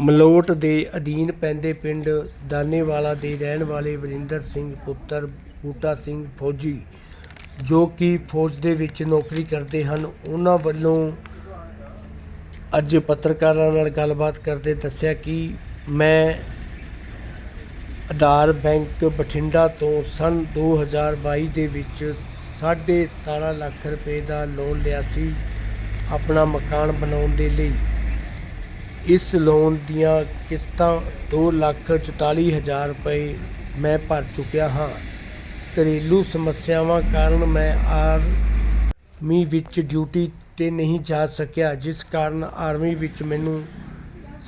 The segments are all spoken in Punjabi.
ਮਲੋਟ ਦੇ ਅਧੀਨ ਪੈਂਦੇ ਪਿੰਡ ਦਾਨੇਵਾਲਾ ਦੇ ਰਹਿਣ ਵਾਲੇ ਵਰਿੰਦਰ ਸਿੰਘ ਪੁੱਤਰ ਬੂਟਾ ਸਿੰਘ ਫੌਜੀ, ਜੋ ਕਿ ਫੌਜ ਦੇ ਵਿੱਚ ਨੌਕਰੀ ਕਰਦੇ ਹਨ, ਉਹਨਾਂ ਵੱਲੋਂ ਅੱਜ ਪੱਤਰਕਾਰਾਂ ਨਾਲ ਗੱਲਬਾਤ ਕਰਦੇ ਦੱਸਿਆ ਕਿ ਮੈਂ ਆਧਾਰ ਬੈਂਕ ਬਠਿੰਡਾ ਤੋਂ ਸਨ 2022 ਦੇ ਵਿੱਚ 17.5 ਲੱਖ ਰੁਪਏ ਦਾ ਲੋਨ ਲਿਆ ਸੀ, ਆਪਣਾ ਮਕਾਨ ਬਣਾਉਣ ਦੇ ਲਈ। ਇਸ ਲੋਨ ਦੀਆਂ ਕਿਸ਼ਤਾਂ 244000 ਰੁਪਏ ਮੈਂ ਭਰ ਚੁੱਕਿਆ ਹਾਂ। ਘਰੇਲੂ ਸਮੱਸਿਆਵਾਂ ਕਾਰਨ ਮੈਂ ਆਰਮੀ ਵਿੱਚ ਡਿਊਟੀ ਤੇ ਨਹੀਂ ਜਾ ਸਕਿਆ, ਜਿਸ ਕਾਰਨ ਆਰਮੀ ਵਿੱਚ ਮੈਨੂੰ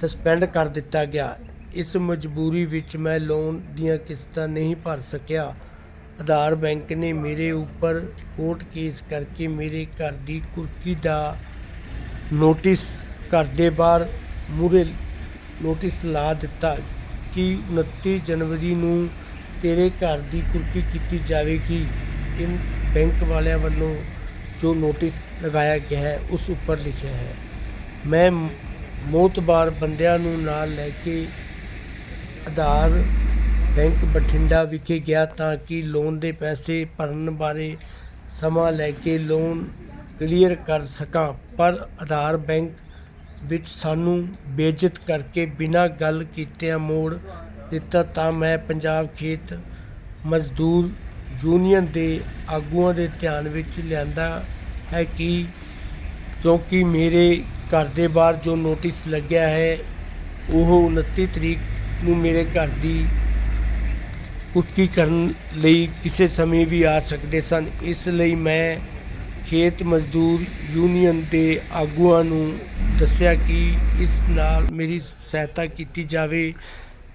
ਸਸਪੈਂਡ ਕਰ ਦਿੱਤਾ ਗਿਆ। ਇਸ ਮਜਬੂਰੀ ਵਿੱਚ ਮੈਂ ਲੋਨ ਦੀਆਂ ਕਿਸ਼ਤਾਂ ਨਹੀਂ ਭਰ ਸਕਿਆ। ਆਧਾਰ ਬੈਂਕ ਨੇ ਮੇਰੇ ਉੱਪਰ ਕੋਰਟ ਕੇਸ ਕਰਕੇ ਮੇਰੇ ਘਰ ਦੀ ਕੁਰਕੀ ਦਾ ਨੋਟਿਸ ਘਰ ਦੇ ਬਾਹਰ ਮੂਹਰੇ ਨੋਟਿਸ ਲਾ ਦਿੱਤਾ ਕਿ 29 ਜਨਵਰੀ ਨੂੰ ਤੇਰੇ ਘਰ ਦੀ ਕੁਰਕੀ ਕੀਤੀ ਜਾਵੇਗੀ। ਇਨ ਬੈਂਕ ਵਾਲਿਆਂ ਵੱਲੋਂ ਜੋ ਨੋਟਿਸ ਲਗਾਇਆ ਗਿਆ ਹੈ, ਉਸ ਉੱਪਰ ਲਿਖਿਆ ਹੈ, ਮੈਂ ਮੋਤਬਾਰ ਬੰਦਿਆਂ ਨੂੰ ਨਾਲ ਲੈ ਕੇ ਆਧਾਰ ਬੈਂਕ ਬਠਿੰਡਾ ਵਿਖੇ ਗਿਆ ਤਾਂ ਕਿ ਲੋਨ ਦੇ ਪੈਸੇ ਭਰਨ ਬਾਰੇ ਸਮਾਂ ਲੈ ਕੇ ਲੋਨ ਕਲੀਅਰ ਕਰ ਸਕਾਂ। ਪਰ ਆਧਾਰ ਬੈਂਕ ਵਿੱਚ ਸਾਨੂੰ ਬੇਇੱਜ਼ਤ ਕਰਕੇ ਬਿਨਾਂ ਗੱਲ ਕੀਤਿਆਂ ਮੋੜ ਦਿੱਤਾ ਤਾਂ ਮੈਂ ਪੰਜਾਬ ਖੇਤ ਮਜ਼ਦੂਰ ਯੂਨੀਅਨ ਦੇ ਆਗੂਆਂ ਦੇ ਧਿਆਨ ਵਿੱਚ ਲਿਆਂਦਾ ਹੈ ਕਿ ਕਿਉਂਕਿ ਮੇਰੇ ਘਰ ਦੇ ਬਾਹਰ ਜੋ ਨੋਟਿਸ ਲੱਗਿਆ ਹੈ, ਉਹ 29 ਤਰੀਕ ਨੂੰ ਮੇਰੇ ਘਰ ਦੀ ਕੁੱਕੀ ਕਰਨ ਲਈ ਕਿਸੇ ਸਮੇਂ ਵੀ ਆ ਸਕਦੇ ਸਨ। ਇਸ ਲਈ ਮੈਂ ਖੇਤ ਮਜ਼ਦੂਰ ਯੂਨੀਅਨ ਦੇ ਆਗੂਆਂ ਨੂੰ ਦੱਸਿਆ ਕਿ ਇਸ ਨਾਲ ਮੇਰੀ ਸਹਾਇਤਾ ਕੀਤੀ ਜਾਵੇ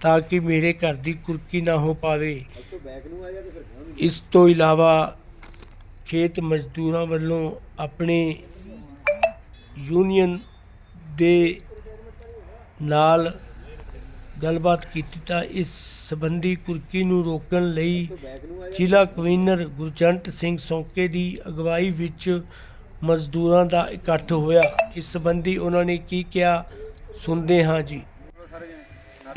ਤਾਂ ਕਿ ਮੇਰੇ ਘਰ ਦੀ ਕੁਰਕੀ ਨਾ ਹੋ ਪਾਵੇ। ਇਸ ਤੋਂ ਇਲਾਵਾ ਖੇਤ ਮਜ਼ਦੂਰਾਂ ਵੱਲੋਂ ਆਪਣੇ ਯੂਨੀਅਨ ਦੇ ਨਾਲ ਗੱਲਬਾਤ ਕੀਤੀ ਤਾਂ ਇਸ ਸੰਬੰਧੀ ਕੁਰਕੀ ਨੂੰ ਰੋਕਣ ਲਈ ਜ਼ਿਲ੍ਹਾ ਕਵੀਨਰ ਗੁਰਜੰਟ ਸਿੰਘ ਸੌਂਕੇ ਦੀ ਅਗਵਾਈ ਵਿੱਚ ਮਜ਼ਦੂਰਾਂ ਦਾ ਇਕੱਠ ਹੋਇਆ। ਇਸ ਸੰਬੰਧੀ ਉਹਨਾਂ ਨੇ ਕੀ ਕਿਹਾ ਸੁਣਦੇ ਹਾਂ ਜੀ।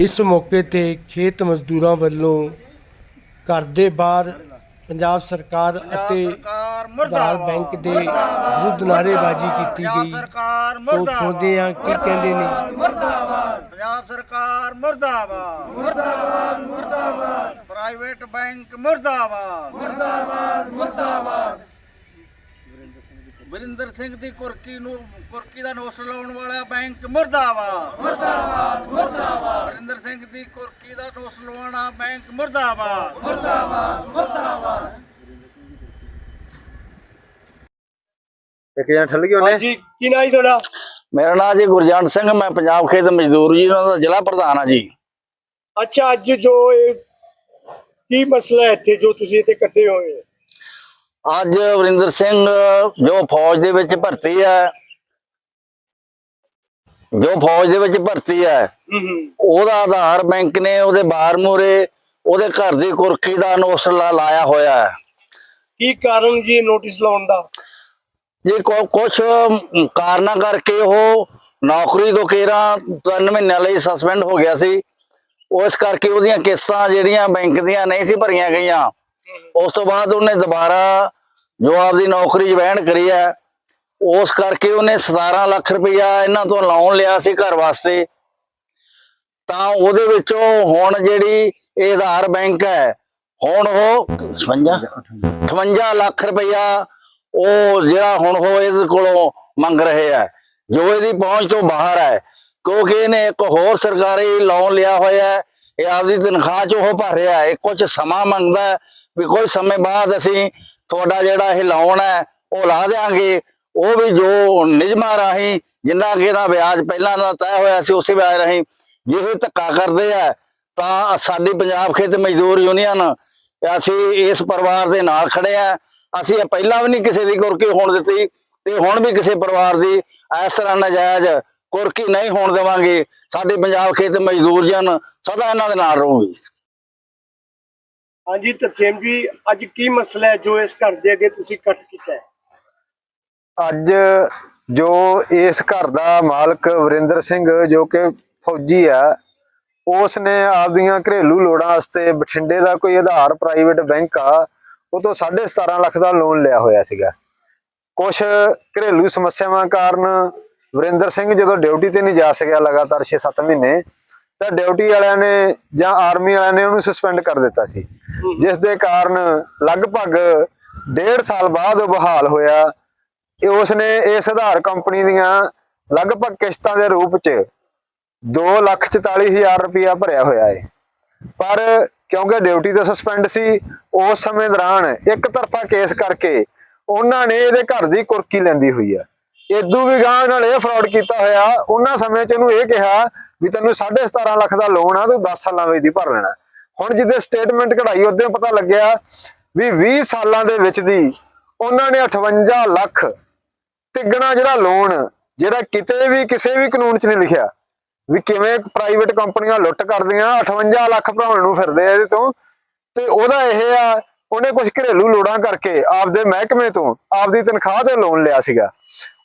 ਇਸ ਮੌਕੇ ਤੇ ਖੇਤ ਮਜ਼ਦੂਰਾਂ ਵੱਲੋਂ ਘਰ ਦੇ ਬਾਹਰ ਪੰਜਾਬ ਸਰਕਾਰ ਅਤੇ ਸਰਕਾਰ ਮੁਰਦਾਬਾਦ। ਬੈਂਕ ਦੇ ਵਿਰੁੱਧ ਨਾਅਰੇਬਾਜ਼ੀ ਕੀਤੀ ਗਈ। ਸਰਕਾਰ ਸੋ ਮੁਰਦਾਬਾਦ। ਸੁਣਦੇ ਹਾਂ ਕੀ ਕਹਿੰਦੇ ਨੇ। ਪੰਜਾਬ ਸਰਕਾਰ ਮੁਰਦਾਬਾਦ। ਮੁਰਦਾਬਾਦ ਮੁਰਦਾਬਾਦ। ਪ੍ਰਾਈਵੇਟ ਬੈਂਕ ਮੁਰਦਾਬਾਦ। ਮੁਰਦਾਬਾਦ ਮੁਰਦਾਬਾਦ। ਵਰਿੰਦਰ ਸਿੰਘ ਦੀ ਕੁਰਕੀ ਨੂੰ ਕੁਰਕੀ ਦਾ ਨੋਸ ਲਾਉਣ ਵਾਲਾ ਬੈਂਕ ਮੁਰਦਾਬਾਦ। ਮੁਰਦਾਬਾਦ ਮੁਰਦਾਬਾਦ। ਵਰਿੰਦਰ ਸਿੰਘ ਦੀ ਕੁਰਕੀ ਦਾ ਨੋਸ ਲਵਾਉਣਾ ਬੈਂਕ ਮੁਰਦਾਬਾਦ। ਇੱਕ ਜਣਾ ਠੱਲ ਗਿਆ ਉਹਨੇ? ਹਾਂਜੀ ਕੀ ਨਾਂ ਜੀ ਤੁਹਾਡਾ? ਮੇਰਾ ਨਾਮ ਜੀ ਗੁਰਜੰਟ ਸਿੰਘ ਮੈਂ ਪੰਜਾਬ ਖੇਤ ਮਜ਼ਦੂਰ ਜੀ ਦਾ ਜ਼ਿਲ੍ਹਾ ਪ੍ਰਧਾਨ ਆ ਜੀ। ਅੱਛਾ ਅੱਜ ਜੋ ਇਹ ਕੀ ਮਸਲਾ ਹੈ ਇੱਥੇ ਜੋ ਤੁਸੀਂ ਇੱਥੇ ਇਕੱਠੇ ਹੋਏ? ਹੋ ਅੱਜ ਵਰਿੰਦਰ ਸਿੰਘ ਜੋ ਫੌਜ ਦੇ ਵਿੱਚ ਭਰਤੀ ਹੈ ਜੋ ਫੌਜ ਦੇ ਵਿੱਚ ਭਰਤੀ ਹੈ ਉਹਦਾ ਆਧਾਰ ਬੈਂਕ ਨੇ ਉਹਦੇ ਬਾਰ ਮੂਰੇ ਉਹਦੇ ਘਰ ਦੀ ਕੁਰਕੀ ਦਾ ਨੋਟਿਸ ਲਾਇਆ ਹੋਇਆ ਹੈ। ਕੀ ਕਾਰਨ ਜੀ ਨੋਟਿਸ ਲਾਉਣ ਦਾ? ਜੇ ਕੁਝ ਕਾਰਨਾਂ ਕਰਕੇ ਉਹ ਨੌਕਰੀ ਤੋਂ ਕੇਰਾ ਤਿੰਨ ਮਹੀਨਿਆਂ ਲਈ ਸਸਪੈਂਡ ਹੋ ਗਿਆ ਸੀ ਉਸ ਕਰਕੇ ਉਹਦੀਆਂ ਕਿਸ਼ਤਾਂ ਜਿਹੜੀਆਂ ਬੈਂਕ ਦੀਆਂ ਨਹੀਂ ਸੀ ਭਰੀਆਂ ਗਈਆਂ ਉਸ ਤੋਂ ਬਾਅਦ ਉਹਨੇ ਦੁਬਾਰਾ ਜੋ ਆਪਦੀ ਨੌਕਰੀ ਜੁਆਇਨ ਕਰੀ ਹੈ, ਉਸ ਕਰਕੇ ਉਹਨੇ 17 ਲੱਖ ਰੁਪਇਆ ਇਹਨਾਂ ਤੋਂ ਲੋਨ ਲਿਆ ਸੀ ਘਰ ਵਾਸਤੇ। ਤਾਂ ਉਹਦੇ ਵਿੱਚੋਂ ਹੁਣ ਜਿਹੜੀ ਇਹ ਆਧਾਰ ਬੈਂਕ ਹੈ, ਹੁਣ ਉਹ 56 58 ਲੱਖ ਰੁਪਇਆ ਉਹ ਜਿਹੜਾ ਹੁਣ ਉਹ ਇਹਦੇ ਕੋਲੋਂ ਮੰਗ ਰਹੇ ਆ ਜੋ ਇਹਦੀ ਪਹੁੰਚ ਤੋਂ ਬਾਹਰ ਹੈ। ਕਿਉਂਕਿ ਇਹਨੇ ਇੱਕ ਹੋਰ ਸਰਕਾਰੀ ਲੋਨ ਲਿਆ ਹੋਇਆ ਹੈ ਇਹ ਆਪਦੀ ਤਨਖਾਹ ਚ ਉਹ ਭਰ ਰਿਹਾ ਹੈ ਕੁਝ ਸਮਾਂ ਮੰਗਦਾ ਵੀ ਕੁਝ ਸਮੇਂ ਬਾਅਦ ਅਸੀਂ ਤੁਹਾਡਾ ਜਿਹੜਾ ਇਹ ਲੋਨ ਹੈ, ਉਹ ਲਾ ਦੇਾਂਗੇ ਉਹ ਵੀ ਜੋ ਨਿਯਮਾਂ ਰਾਹੀਂ, ਜਿੰਨਾ ਕਿ ਇਹਦਾ ਵਿਆਜ ਪਹਿਲਾਂ ਦਾ ਤੈਅ ਹੋਇਆ ਸੀ, ਉਸੇ ਵਿਆਜ ਰਾਹੀਂ ਜੇ ਇਹ ਧੱਕਾ ਕਰਦੇ ਆ, ਤਾਂ ਸਾਡੀ ਪੰਜਾਬ ਖੇਤ ਮਜ਼ਦੂਰ ਯੂਨੀਅਨ ਅਸੀਂ ਇਸ ਪਰਿਵਾਰ ਦੇ ਨਾਲ ਖੜੇ ਆ। ਅਸੀਂ ਇਹ ਪਹਿਲਾਂ ਵੀ ਨਹੀਂ ਕਿਸੇ ਦੀ ਕੁਰਕੀ ਹੋਣ ਦਿੱਤੀ ਤੇ ਹੁਣ ਵੀ ਕਿਸੇ ਪਰਿਵਾਰ ਦੀ ਇਸ ਤਰ੍ਹਾਂ ਨਾਜਾਇਜ਼ ਕੁਰਕੀ ਨਹੀਂ ਹੋਣ ਦੇਵਾਂਗੇ ਸਾਡੇ ਪੰਜਾਬ ਖੇਤ ਮਜ਼ਦੂਰ ਜਨ ਸਦਾ ਇਹਨਾਂ ਦੇ ਨਾਲ ਰਹੂਗੀ। ਹਾਂਜੀ ਤਰਸੇਮ ਜੀ ਅੱਜ ਕੀ ਮਸਲਾ ਹੈ ਜੋ ਇਸ ਘਰ ਦੇ ਅੱਗੇ ਤੁਸੀਂ ਇਕੱਠ ਕੀਤਾ ਹੈ? ਅੱਜ ਜੋ ਇਸ ਘਰ ਦਾ ਮਾਲਕ ਵਰਿੰਦਰ ਸਿੰਘ ਜੋ ਕਿ ਫੌਜੀ ਆ ਉਸ ਨੇ ਆਪਦੀਆਂ ਘਰੇਲੂ ਲੋੜਾਂ ਵਾਸਤੇ ਬਠਿੰਡੇ ਦਾ ਕੋਈ ਆਧਾਰ ਪ੍ਰਾਈਵੇਟ ਬੈਂਕ ਆ ਉਹ ਤੋਂ 17.5 ਲੱਖ ਦਾ ਲੋਨ ਲਿਆ ਹੋਇਆ ਸੀਗਾ। ਕੁਝ ਘਰੇਲੂ ਸਮੱਸਿਆਵਾਂ ਕਾਰਨ ਵਰਿੰਦਰ ਸਿੰਘ ਜਦੋਂ ਡਿਊਟੀ ਤੇ ਨਹੀਂ ਜਾ ਸਕਿਆ ਲਗਾਤਾਰ 6-7 ਮਹੀਨੇ ਤਾਂ ਡਿਊਟੀ ਵਾਲਿਆਂ ਨੇ ਜਾਂ ਆਰਮੀ ਵਾਲਿਆਂ ਨੇ ਉਹਨੂੰ ਸਸਪੈਂਡ ਕਰ ਦਿੱਤਾ ਸੀ। ਜਿਸ ਦੇ ਕਾਰਨ ਲਗਭਗ ਡੇਢ ਸਾਲ ਬਾਅਦ ਉਹ ਬਹਾਲ ਹੋਇਆ। ਇਹ ਉਸਨੇ ਇਸ ਆਧਾਰ ਕੰਪਨੀ ਦੀਆਂ ਲਗਭਗ ਕਿਸ਼ਤਾਂ ਦੇ ਰੂਪ 'ਚ 244000 ਰੁਪਇਆ ਭਰਿਆ ਹੋਇਆ ਹੈ ਪਰ ਕਿਉਂਕਿ ਡਿਊਟੀ ਤੋਂ ਸਸਪੈਂਡ ਸੀ ਉਸ ਸਮੇਂ ਦੌਰਾਨ ਇੱਕ ਤਰਫਾ ਕੇਸ ਕਰਕੇ ਉਹਨਾਂ ਨੇ ਇਹਦੇ ਘਰ ਦੀ ਕੁਰਕੀ ਲੈਂਦੀ ਹੋਈ ਆ। ਇਦੋਂ ਵੀ ਗਾਂ ਨਾਲ ਇਹ ਫਰਾਡ ਕੀਤਾ ਹੋਇਆ, ਉਹਨਾਂ ਸਮੇਂ 'ਚ ਇਹਨੂੰ ਇਹ ਕਿਹਾ ਵੀ ਤੈਨੂੰ 17.5 ਲੱਖ ਦਾ ਲੋਨ ਆ, ਤੂੰ 10 ਸਾਲਾਂ ਵਿੱਚ ਦੀ ਭਰ ਲੈਣਾ। ਹੁਣ ਜਿੱਦੇ ਸਟੇਟਮੈਂਟ ਕਢਾਈ, ਉਹਦੇ ਪਤਾ ਲੱਗਿਆ ਵੀ 20 ਸਾਲਾਂ ਦੇ ਵਿੱਚ ਦੀ ਉਹਨਾਂ ਨੇ 58 ਲੱਖ ਤਿੱਗਣਾ ਜਿਹੜਾ ਲੋਨ ਜਿਹੜਾ ਕਿਤੇ ਵੀ, ਕਿਸੇ ਵੀ ਕਾਨੂੰਨ 'ਚ ਨਹੀਂ ਲਿਖਿਆ, ਵੀ ਕਿਵੇਂ ਪ੍ਰਾਈਵੇਟ ਕੰਪਨੀਆਂ ਲੁੱਟ ਕਰਦੀਆਂ 58 ਲੱਖ ਭਰਾਉਣ ਨੂੰ ਫਿਰਦੇ ਆ ਇਹਦੇ ਤੋਂ। ਤੇ ਉਹਦਾ ਇਹ ਆ, ਉਹਨੇ ਕੁਝ ਘਰੇਲੂ ਲੋੜਾਂ ਕਰਕੇ ਆਪਦੇ ਮਹਿਕਮੇ ਤੋਂ ਆਪਦੀ ਤਨਖਾਹ ਤੇ ਲੋਨ ਲਿਆ ਸੀਗਾ।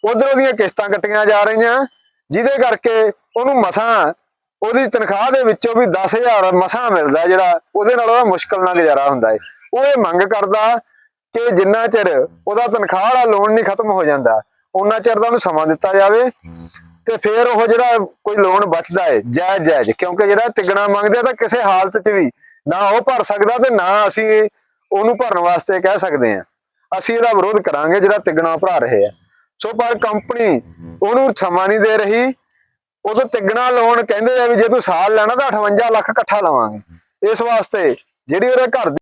ਉਧਰ ਉਹਦੀਆਂ ਕਿਸ਼ਤਾਂ ਕੱਟੀਆਂ ਜਾ ਰਹੀਆਂ, ਜਿਹਦੇ ਕਰਕੇ ਉਹਨੂੰ ਮਸਾਂ, ਉਹਦੀ ਤਨਖਾਹ ਦੇ ਵਿੱਚੋਂ ਵੀ 10000 ਮਸਾਂ ਮਿਲਦਾ ਜਿਹੜਾ ਉਹਦੇ ਨਾਲ ਉਹਦਾ ਮੁਸ਼ਕਲ ਨਾਲ ਗੁਜ਼ਾਰਾ ਹੁੰਦਾ ਹੈ ਉਹ ਇਹ ਮੰਗ ਕਰਦਾ ਕਿ ਜਿੰਨਾ ਚਿਰ ਉਹਦਾ ਤਨਖਾਹ ਵਾਲਾ ਲੋਨ ਨਹੀਂ ਖਤਮ ਹੋ ਜਾਂਦਾ ਉਹਨਾਂ ਚਿਰ ਦਾ ਉਹਨੂੰ ਸਮਾਂ ਦਿੱਤਾ ਜਾਵੇ ਤੇ ਫਿਰ ਉਹ ਜਿਹੜਾ ਕੋਈ ਲੋਨ ਬਚਦਾ ਹੈ ਜਾਇਜ਼ ਜਾਇਜ਼ ਕਿਉਂਕਿ ਜਿਹੜਾ ਤਿਗਣਾ ਮੰਗਦੇ ਆ ਤਾਂ ਕਿਸੇ ਹਾਲਤ 'ਚ ਵੀ ਨਾ ਉਹ ਭਰ ਸਕਦਾ ਤੇ ਨਾ ਅਸੀਂ ਉਹਨੂੰ ਭਰਨ ਵਾਸਤੇ ਕਹਿ ਸਕਦੇ ਆ। ਅਸੀਂ ਇਹਦਾ ਵਿਰੋਧ ਕਰਾਂਗੇ ਜਿਹੜਾ ਤਿਗਣਾ ਭਰਾ ਰਹੇ ਆ। ਸੋ ਪਰ ਕੰਪਨੀ ਉਹਨੂੰ ਸਮਾਂ ਨਹੀਂ ਦੇ ਰਹੀ। ਉਦੋਂ ਤਿਗਣਾ ਲੋਨ ਕਹਿੰਦੇ ਆ ਵੀ ਜੇ ਤੂੰ ਸਾਲ ਲੈਣਾ ਤਾਂ 58 ਲੱਖ ਇਕੱਠਾ ਲਵਾਂਗੇ। ਇਸ ਵਾਸਤੇ ਜਿਹੜੀ ਉਹਦੇ ਘਰ ਦੀ